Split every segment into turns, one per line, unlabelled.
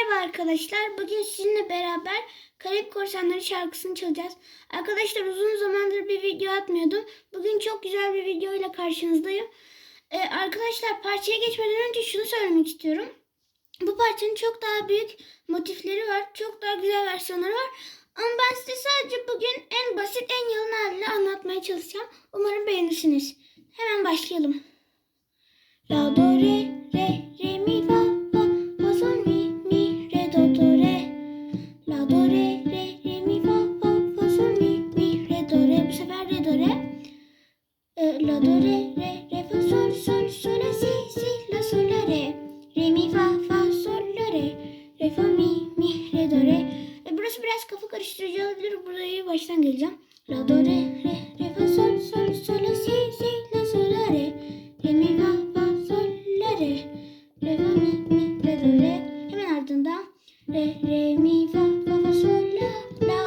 Merhaba arkadaşlar. Bugün sizinle beraber Karayip Korsanları şarkısını çalacağız. Arkadaşlar uzun zamandır bir video atmıyordum. Bugün çok güzel bir video ile karşınızdayım. Ee, arkadaşlar parçaya geçmeden önce şunu söylemek istiyorum. Bu parçanın çok daha büyük motifleri var. Çok daha güzel versiyonları var. Ama ben size sadece bugün en basit, en yalın haliyle anlatmaya çalışacağım. Umarım beğenirsiniz. Hemen başlayalım. La do re re re mi fa La do re re re fa sol sol sol la si si la sol re mi fa fa sol re mi mi re do re hemen ardından re re mi fa fa fa sol la la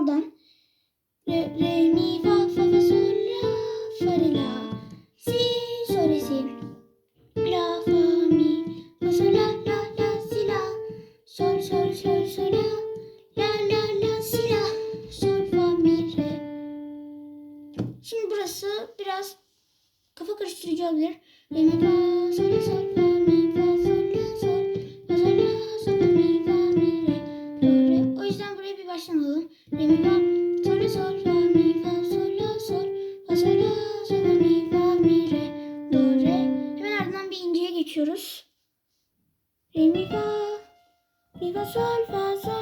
buradan. Re, re, mi, fa, fa, fa, sol, la, fa, re, la, si, sol, re, si. La, fa, mi, fa, sol, la, la, la, si, la. Sol, sol, sol, sol, la. La, la, la, si, la. Sol, fa, mi, re. Şimdi burası biraz kafa karıştırıcı olabilir. Re, mi, fa, sol, sol, fa. olur. Beni fa, sol, sol, fa, mi, fa, sol, la, sol, fa, sol, la, sol, mi, fa, mi, re, do, re. Hemen ardından bir inceye geçiyoruz. Re, mi, fa, mi, fa, sol, fa, sol.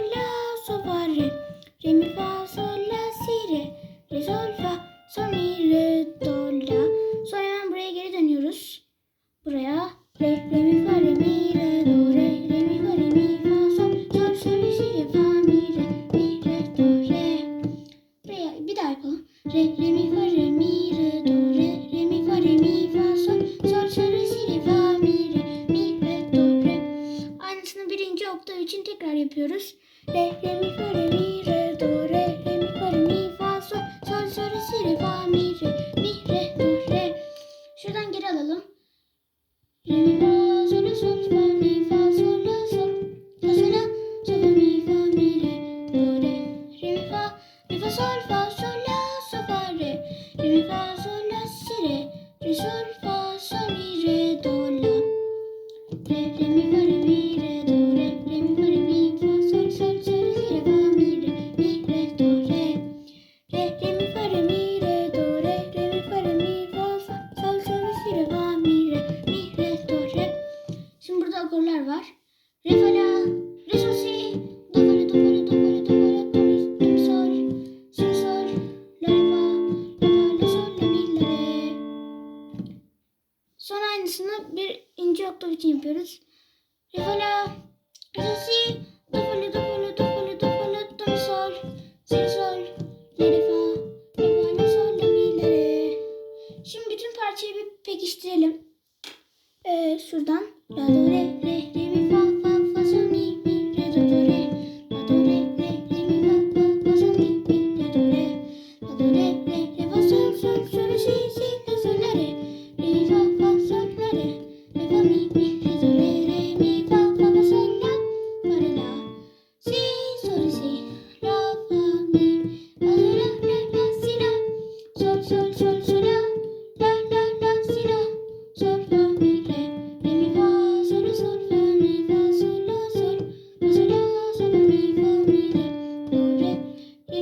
yapıyoruz. Re, re, mi, için yapıyoruz. Refola, si, do fola, do fola, do fola, do sol, si sol, la re fa, re fa, la sol, la mi, la re. Şimdi bütün parçayı bir pekiştirelim. Ee, şuradan la do re re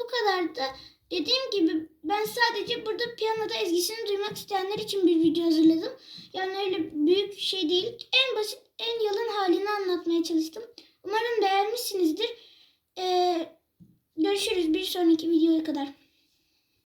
bu kadardı. Dediğim gibi ben sadece burada piyanoda ezgisini duymak isteyenler için bir video hazırladım. Yani öyle büyük şey değil. En basit, en yalın halini anlatmaya çalıştım. Umarım beğenmişsinizdir. Ee, görüşürüz bir sonraki videoya kadar.